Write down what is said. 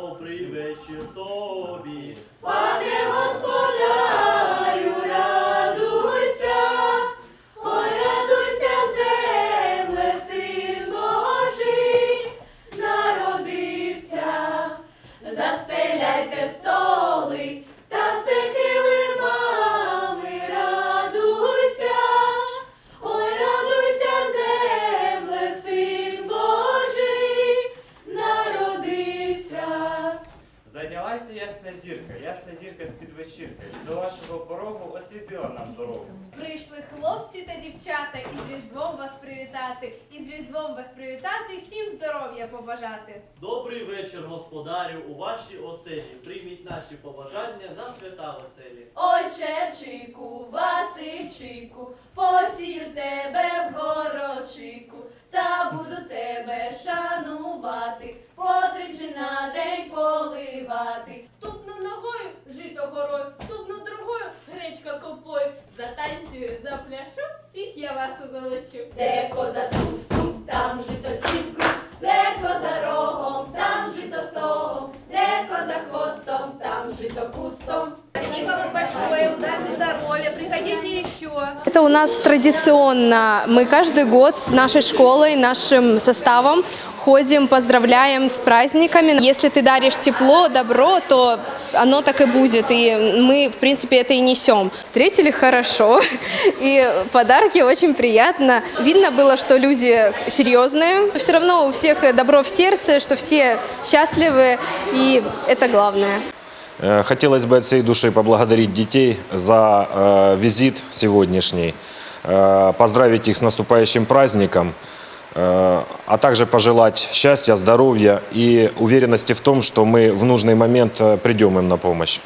Добрий вечір тобі, пане Господь. Зайнялася ясна зірка, ясна зірка з-під вечірка, і до вашого порогу освітила нам дорогу. Прийшли хлопці та дівчата із Різдвом вас привітати, із Різдвом вас привітати, всім здоров'я побажати. Добрий вечір, господарю, у вашій оселі. Прийміть наші побажання на свята веселі. Ой, Чечику, Васильчику, посію тебе в горочику, та буду тебе шанувати, поливати. Тупну ногою, жито горою, тупну другою, гречка копою. Затанцюю, запляшу, всіх я вас озолочу. Де коза туп-туп, там жито сіпку, де коза рогом, там жито стогом, де коза хвостом, там жито кустом. Спасибо вам большое, удачи, здоровья, приходите еще. Это у нас традиционно. Мы каждый год с нашей школой, нашим составом ходим, поздравляем с праздниками. Если ты даришь тепло, добро, то оно так и будет. И мы, в принципе, это и несем. Встретили хорошо, и подарки очень приятно. Видно было, что люди серьезные. Все равно у всех добро в сердце, что все счастливы, и это главное. Э, Хотелось бы от всей души поблагодарить детей за э, визит сегодняшний, э, поздравить их с наступающим праздником, э, а также пожелать счастья, здоровья и уверенности в том, что мы в нужный момент э, придем им на помощь.